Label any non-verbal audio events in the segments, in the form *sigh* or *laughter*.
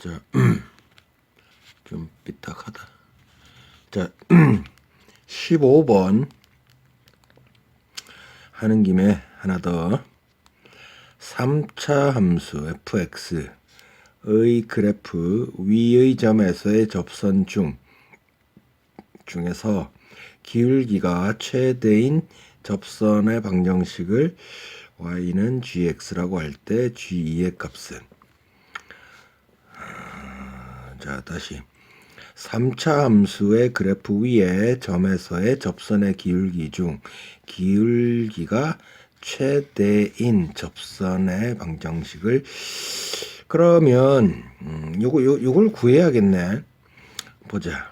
자, *clears throat* 좀 삐딱하다. 자, *clears throat* 15번 하는 김에 하나 더. 3차 함수 fx의 그래프 위의 점에서의 접선 중 중에서 기울기가 최대인 접선의 방정식을 y는 gx라고 할 때 g2의 값은 자, 다시 3차 함수의 그래프 위에 점에서의 접선의 기울기 중 기울기가 최대인 접선의 방정식을 그러면 음, 요거 요, 요걸 구해야겠네. 보자.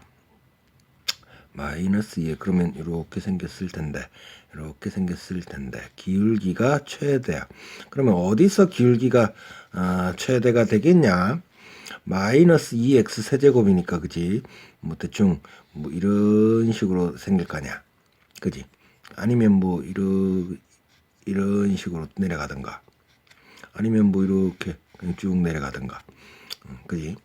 마이너스 2에 그러면 이렇게 생겼을 텐데 이렇게 생겼을 텐데 기울기가 최대야. 그러면 어디서 기울기가 아, 최대가 되겠냐? 마이너스 2x 세제곱이니까 그지? 뭐 대충 뭐 이런 식으로 생길 거냐? 그지? 아니면 뭐 이런 이런 식으로 내려가든가 아니면 뭐 이렇게 그냥 쭉 내려가든가 음, 그지?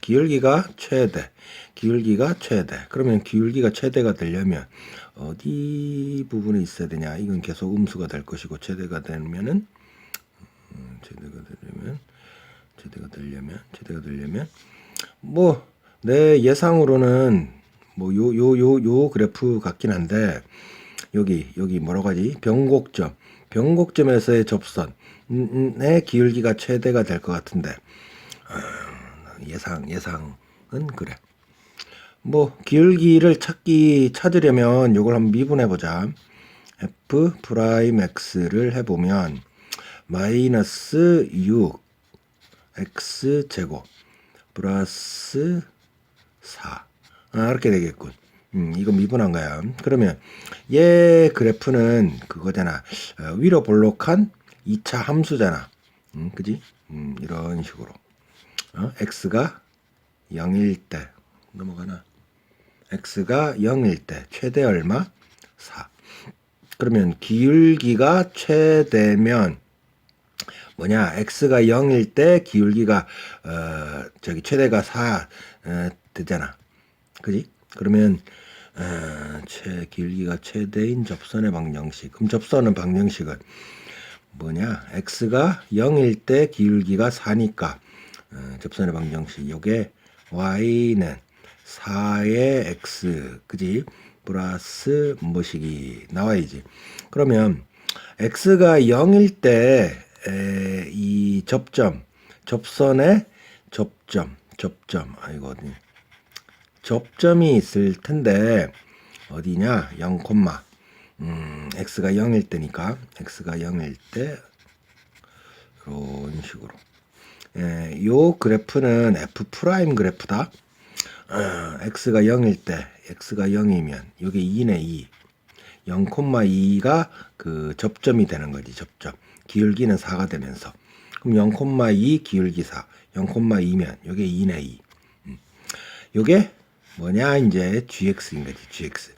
기울기가 최대, 기울기가 최대. 그러면 기울기가 최대가 되려면 어디 부분에 있어야 되냐? 이건 계속 음수가 될 것이고 최대가 되면은 음, 최대가 되려면 최대가 되려면 최대가 되려면 뭐 내 예상으로는 뭐 요 요 요 요 그래프 같긴 한데 여기 여기 뭐라고 하지? 변곡점 변곡점에서의 접선의 기울기가 최대가 될 것 같은데 예상 예상은 그래. 뭐 기울기를 찾기 찾으려면 이걸 한번 미분해 보자. f 프라임 x를 해보면 마이너스 6 x 제곱 플러스 4 아, 이렇게 되겠군. 음, 이거 미분한 거야. 그러면 얘 그래프는 그거잖아. 어, 위로 볼록한 2차 함수잖아. 음, 그지? 음, 이런 식으로. 어? x가 0일 때 넘어가나? x가 0일 때 최대 얼마? 4. 그러면 기울기가 최대면 뭐냐? x가 0일 때 기울기가 어 저기 최대가 4 어, 되잖아. 그지? 그러면 어, 최 기울기가 최대인 접선의 방정식. 그럼 접선의 방정식은 뭐냐? x가 0일 때 기울기가 4니까 어, 접선의 방정식 요게 y는 4의 x 그지 플러스 뭐식이 나와야지 그러면 x가 0일 때 이 접점 접선의 접점 접점. 아이고 어디? 접점이 있을 텐데 어디냐? 0, 음, x가 0일 때니까 x가 0일 때 이런 식으로. 예, 요 그래프는 f 프라임 그래프다. 어, x가 0일 때 x가 0이면 이게 2네 2. 0,2가 그 접점이 되는 거지 접점. 기울기는 4가 되면서 그럼 0,2 기울기 4. 0,2면 이게 2네 2. 음. 요게 뭐냐 이제 gx인 거지 gx.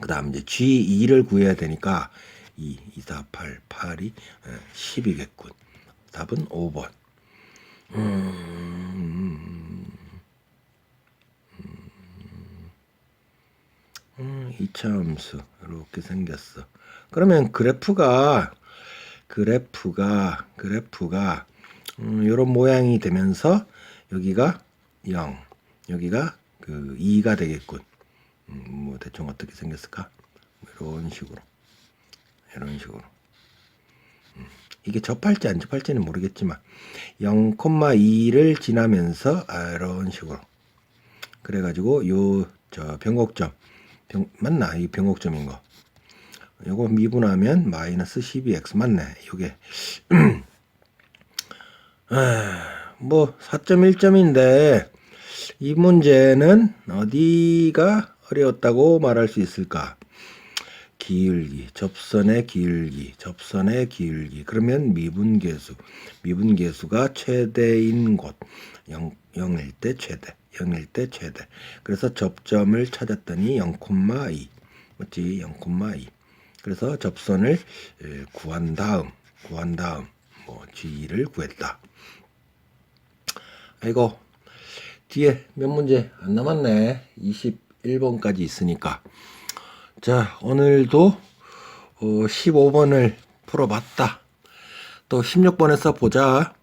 그 다음 이제 g2를 구해야 되니까 2, 2, 4, 8, 8이 10이겠군. 답은 5번. 음, 음, 2차 함수 이렇게 생겼어. 그러면 그래프가 그래프가 그래프가 음, 이런 모양이 되면서 여기가 0, 여기가 그 2가 되겠군. 음, 뭐 대충 어떻게 생겼을까? 뭐 이런 식으로, 이런 식으로. 이게 접할지 안 접할지는 모르겠지만 0,2를 지나면서 아, 이런 식으로 그래가지고 요 저 변곡점 병, 맞나? 이 변곡점인 거. 요거 미분하면 마이너스 12x 맞네. 요게. *clears throat* 아, 뭐 4.1점인데 이 문제는 어디가 어려웠다고 말할 수 있을까? 기울기, 접선의 기울기, 접선의 기울기. 그러면 미분계수, 미분계수가 최대인 곳, 0, 0일 때 최대, 0일 때 최대. 그래서 접점을 찾았더니 0,2, 맞지? 0,2. 그래서 접선을 구한 다음, 구한 다음, 뭐 G를 구했다. 아이고 뒤에 몇 문제 안 남았네 21번까지 있으니까 자 오늘도 어, 15번을 풀어봤다 또 16번에서 보자